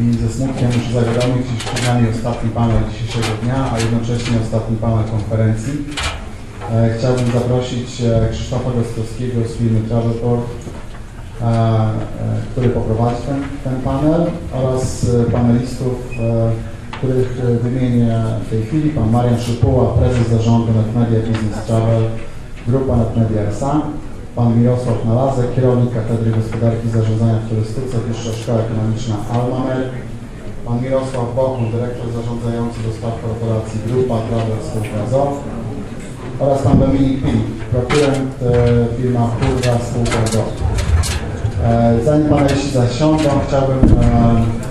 i ze smutkiem muszę zawiadomić, iż przed nami ostatni panel dzisiejszego dnia, a jednocześnie ostatni panel konferencji. E, Chciałbym zaprosić e, Krzysztofa Gostowskiego z firmy Travelport, e, który poprowadzi ten, ten panel oraz panelistów, których wymienię w tej chwili. Pan Marian Szypuła, prezes zarządu NetMedia Business Travel, grupa NetMedia S.A., Pan Mirosław Nalazek, kierownik Katedry Gospodarki i Zarządzania w Turystyce, Wyższa Szkoła Ekonomiczna Almamer, Pan Mirosław Bochun, dyrektor zarządzający do spraw korporacji Grupa Travel Spółka ZOO oraz Pan Dominik Pil, procurement e, firma Kurwa Spółka ZOO. E, Zanim paneliści zasiądą, chciałbym e,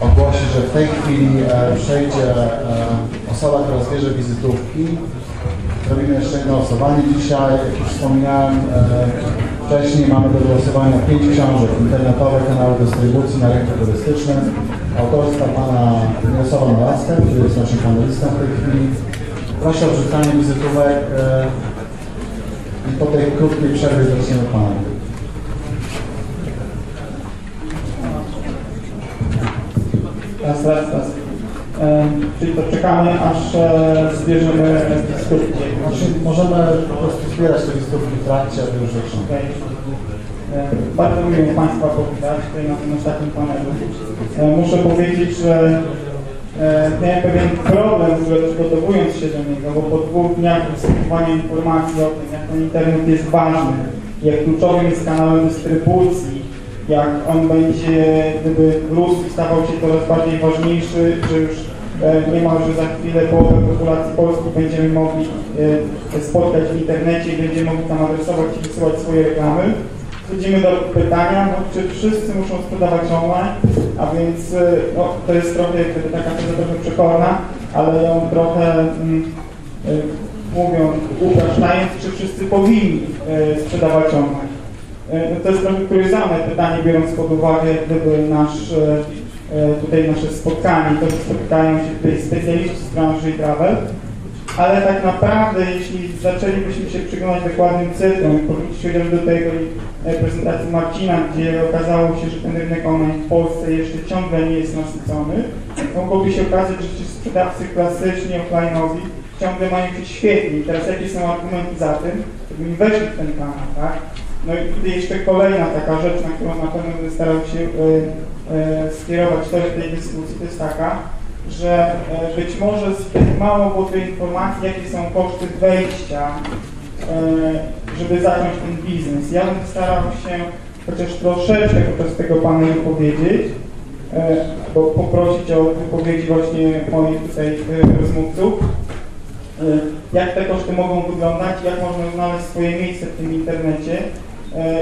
ogłosić, że w tej chwili e, przejdzie e, osoba, która zbierze wizytówki. Zrobimy jeszcze jedno losowanie dzisiaj. Jak już wspominałem e, wcześniej, mamy do głosowania pięć książek internetowe, kanały dystrybucji na rynku turystycznym. Autorstwa pana Mirosława Nalaska, który jest naszym panelistą w tej chwili. Proszę o wrzucanie wizytówek i po tej krótkiej przerwie zaczniemy panel. Raz, raz, raz. E, czyli to czekamy, aż e, zbierzemy skutki. Znaczy, możemy po prostu zbierać te wizytówki w trakcie, zaczynać. Okay. E, bardzo miło Państwa powitać tutaj na tym ostatnim panelu. E, muszę powiedzieć, że e, miałem pewien problem ogóle przygotowując się do niego, bo po dwóch dniach wysłuchiwania informacji o tym, jak ten internet jest ważny, jak kluczowym jest kanałem dystrybucji, jak on będzie, gdyby i stawał się coraz bardziej ważniejszy, że już e, niemalże za chwilę połowę populacji Polski będziemy mogli e, spotkać w internecie i będziemy mogli tam adresować i wysyłać swoje reklamy. Przechodzimy do pytania, no, czy wszyscy muszą sprzedawać online, a więc e, no, to jest trochę jak gdyby taka teza trochę przekorna, ale ją trochę mm, e, mówiąc, upraszczając, czy wszyscy powinni e, sprzedawać online. E, no to jest trochę kuriozalne pytanie, biorąc pod uwagę gdyby nasz, e, e, tutaj nasze spotkanie, to, spotykają się tutaj specjaliści z branży travel, ale tak naprawdę, jeśli zaczęlibyśmy się przyglądać dokładnym cyfrom, powrócić chociaż do tej prezentacji Marcina, gdzie okazało się, że ten rynek online w Polsce jeszcze ciągle nie jest nasycony, mogłoby się okazać, że ci sprzedawcy klasyczni, offline'owi ciągle mają się świetnie. I teraz jakie są argumenty za tym, żeby weszli w ten kanał, tak? No i tutaj jeszcze kolejna taka rzecz, na którą na pewno będę starał się e, e, skierować też tej dyskusji, to jest taka, że e, być może zbyt mało było tej informacji, jakie są koszty wejścia, żeby zacząć ten biznes. Ja bym starał się chociaż troszeczkę podczas tego panelu powiedzieć, bo poprosić o wypowiedzi właśnie moich tutaj rozmówców, jak te koszty mogą wyglądać, jak można znaleźć swoje miejsce w tym internecie,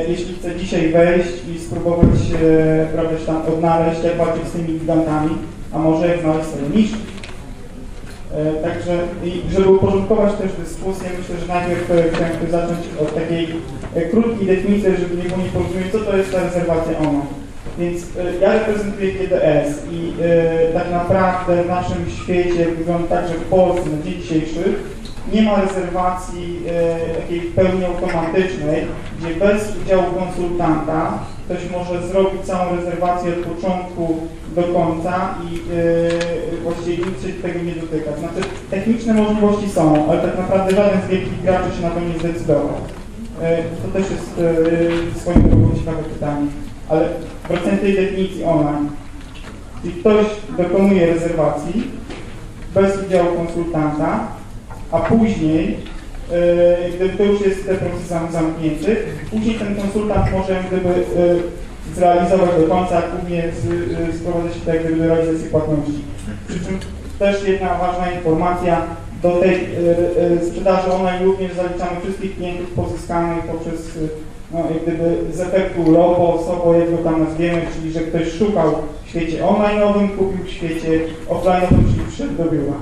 jeśli chcę dzisiaj wejść i spróbować e, prawda, się tam odnaleźć, jak walczyć z tymi gigantami, a może jak znaleźć sobie niszę. E, Także, żeby uporządkować też dyskusję, myślę, że najpierw e, chciałem zacząć od takiej e, krótkiej definicji, żeby nie było nieporozumień, co to jest ta rezerwacja online. Więc e, ja reprezentuję GDS i e, tak naprawdę w naszym świecie wygląda tak, że w Polsce na dzień dzisiejszy nie ma rezerwacji e, takiej w pełni automatycznej, gdzie bez udziału konsultanta ktoś może zrobić całą rezerwację od początku do końca i e, właściwie nic się tego nie dotyka. Znaczy techniczne możliwości są, ale tak naprawdę żaden z wielkich graczy się na to nie zdecydował. E, to też jest e, swoją drogą ciekawe pytanie. Ale wracając tej definicji online. Czyli ktoś dokonuje rezerwacji bez udziału konsultanta, a później, e, gdy to już jest ten proces zam- zamknięty, później ten konsultant może gdyby e, zrealizować do końca, głównie sprowadzać się jak gdyby do realizacji płatności. Przy czym też jedna ważna informacja, do tej e, sprzedaży online również zaliczamy wszystkich klientów pozyskanych poprzez no, jak gdyby z efektu LOBO, SOBO, jak go tam nazwiemy, czyli że ktoś szukał w świecie online'owym, kupił w świecie offline'owym, czyli przyszedł do biura.